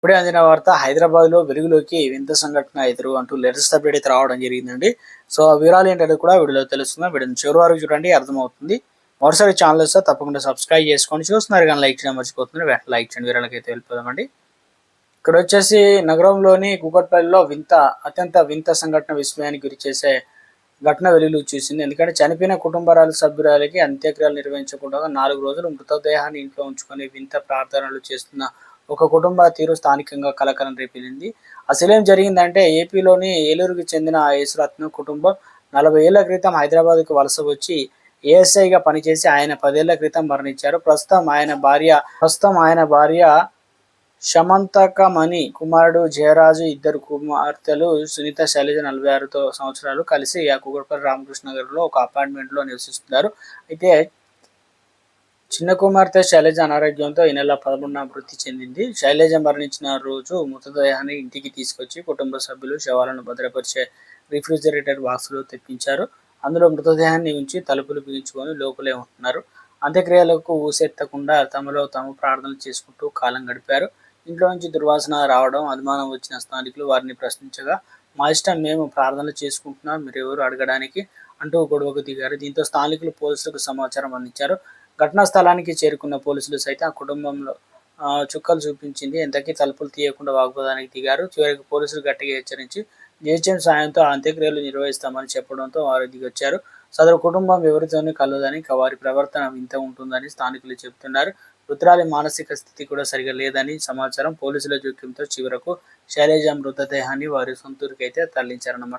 ఇప్పుడే అందిన వార్త హైదరాబాద్లో వెలుగులోకి వింత సంఘటన ఎదురు అంటూ లేటెస్ట్ అప్డేట్ అయితే రావడం జరిగిందండి. సో ఆ వివరాలు ఏంటంటే కూడా వీడియోలో తెలుస్తుంది. వీడియోని చివరి వరకు చూడండి అర్థమవుతుంది. మరోసారి ఛానల్ వస్తే తప్పకుండా సబ్స్క్రైబ్ చేసుకోండి. చూస్తున్నారు కానీ లైక్ చేయడం మర్చిపోతుంది వెంటనే లైక్ చేయండి. వివరాలకి అయితే వెళ్ళిపోదామండి. ఇక్కడ వచ్చేసి నగరంలోని కూకట్పల్లిలో వింత అత్యంత వింత సంఘటన విస్మయానికి గురి చేసే ఘటన వెలుగులు చూసింది. ఎందుకంటే చనిపోయిన కుటుంబరాల సభ్యురాలకి అంత్యక్రియలు నిర్వహించకుండా నాలుగు రోజులు మృతదేహాన్ని ఇంట్లో ఉంచుకొని వింత ప్రార్థనలు చేస్తున్న ఒక కుటుంబ తీరు స్థానికంగా కలకలం రేపింది. అసలేం జరిగిందంటే ఏపీలోని ఏలూరుకి చెందిన యేసురత్న కుటుంబం నలభై ఏళ్ళ క్రితం హైదరాబాద్కు వలస వచ్చి ఏఎస్ఐగా పనిచేసి ఆయన పదేళ్ళ క్రితం మరణించారు. ప్రస్తుతం ఆయన భార్య ప్రస్తుతం ఆయన భార్య శమంతకమణి కుమారుడు జయరాజు ఇద్దరు కుమార్తెలు సునీత శైలజ నలభై ఆరుతో సంవత్సరాలు కలిసి ఆ రామకృష్ణ నగర్లో ఒక అపార్ట్మెంట్లో నివసిస్తున్నారు. అయితే చిన్న కుమార్తె శైలజ అనారోగ్యంతో ఈ నెల పదమూడున మృతి చెందింది. శైలజ మరణించిన రోజు మృతదేహాన్ని ఇంటికి తీసుకొచ్చి కుటుంబ సభ్యులు శవాలను భద్రపరిచే రిఫ్రిజిరేటర్ బాక్సులు తెప్పించారు. అందులో మృతదేహాన్ని ఉంచి తలుపులు బిగించుకొని లోపలే ఉంటున్నారు. అంత్యక్రియలకు ఊసెత్తకుండా తమలో తాము ప్రార్థనలు చేసుకుంటూ కాలం గడిపారు. ఇంట్లో నుంచి దుర్వాసన రావడం అనుమానం వచ్చిన స్థానికులు వారిని ప్రశ్నించగా మా ఇష్టం మేము ప్రార్థనలు చేసుకుంటున్నాం మీరు ఎవరు అడగడానికి? అంటూ గొడవకు దిగారు. దీంతో స్థానికులు పోలీసులకు సమాచారం అందించారు. ఘటనా స్థలానికి చేరుకున్న పోలీసులు సైతం ఆ కుటుంబంలో ఆ, చుక్కలు చూపించింది. ఎంతకీ తలుపులు తీయకుండా వాగ్వాదానికి దిగారు. చివరికి పోలీసులు గట్టిగా హెచ్చరించి జిహెచ్ఎం సాయంతో అంత్యక్రియలు నిర్వహిస్తామని చెప్పడంతో వారు దిగొచ్చారు. సదరు కుటుంబం ఎవరితోనూ కలదని వారి ప్రవర్తన వింత ఉంటుందని స్థానికులు చెబుతున్నారు. మృతురాలి మానసిక స్థితి కూడా సరిగా లేదని సమాచారం పోలీసుల జోక్యంతో చివరకు శైలజ మృతదేహాన్ని వారి సొంతూరుకైతే తరలించారన్నమాట.